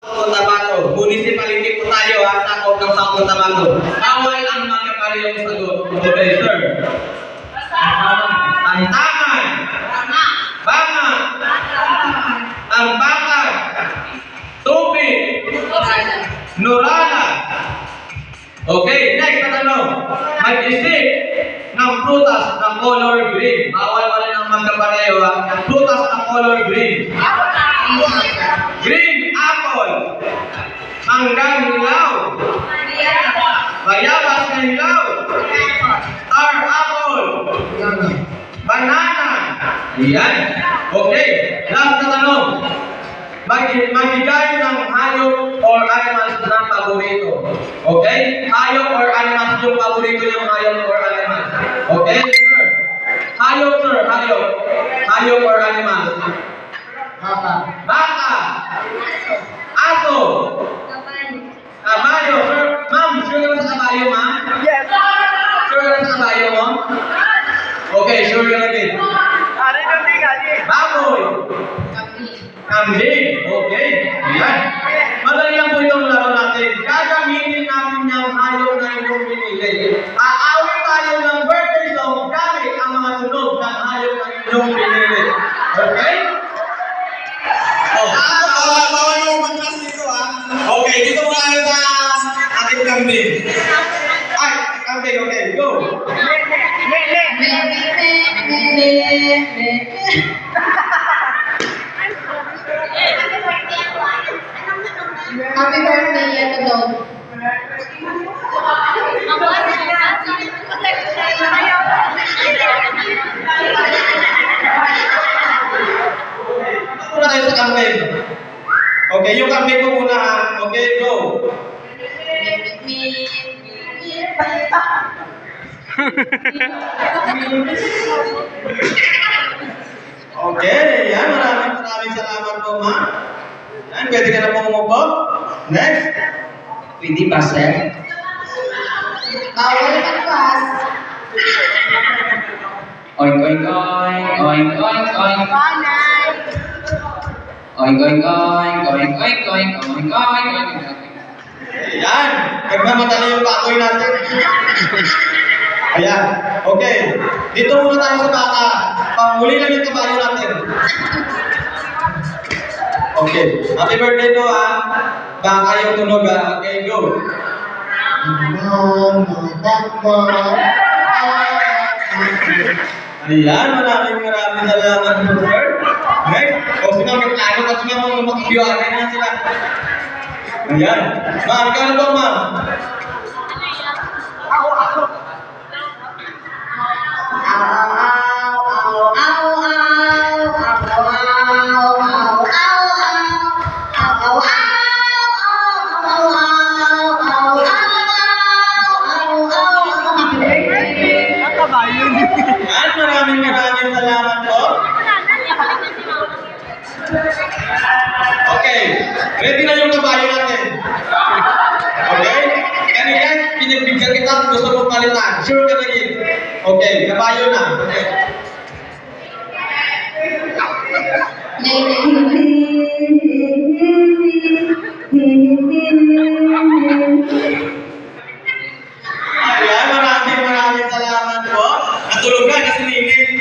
Cotabato. Municipality po tayo ha, sakop ng South Cotabato. Bawal ang magkaparehong sagot. Okay, sir. Tantangan. Banga. Tampakan. Tubig. Nurala. Okay, next na tanong. Mag-isip ng prutas na color green. Bawal pa rin ang magkapareho ha. Ng prutas na color green. Green. Manggang hilaw. Bayabas na hilaw. Star apple. Banana. Ayan. Okay. Last na tanong. Mag magbigay ng hayop or animals na paborito. Okay? Hayop or animals yung paborito yung hayop or animals. Okay? Hayop, sir. Hayop. Hayop or animals. Baka. Aso. Kabayo. Sir, ma'am, sure ka na sa kabayo, ma'am? Yes. Sure ka na sa kabayo mo? Okay, sure ka na din. Ano yung tingali? Baboy. Kambing. Okay. Ayan. Madali lang po itong laro natin. Gagamitin natin yung hayop na inyong pinili. Aawit tayo ng birthday song gamit ang mga tunog ng hayop na inyong pinili. Okay? Oh. Bawal, bawal mo matras dito ah. Okay, dito muna tayo sa ating kambing. Happy birthday, Yato Dog. Muna tayo sa kambing. Okay, yung kambing ko muna ha. Okay, go. Okay, yan. Maraming maraming salamat po, ma'am. Yan, pwede ka na pong umupo. Next. Pwede ba, sir? Bawal magpas. Oink, oink, oink. Oink, oink, oink. Panay. Oink, oink, oink. Oink, oink, oink. Oink, oink, oink. Yan! Nagmamatali yung pakoy natin. Ayan. Okay. Dito muna tayo sa baka. Panguli lang yung kabayo natin. Okay. Happy birthday to ah. Baka yung tunog ha. Okay, go. Ayan, maraming maraming salamat po, sir. Next, o sino may plano kasi nga mga makikiyari na sila. Ayan. Ma'am, ikaw na po, ma'am. Ready na yung kabayo natin. Okay? Kanina, pinagbigyan kita kung gusto mo palitan. Sure ka na yun. Okay, kabayo na. Okay.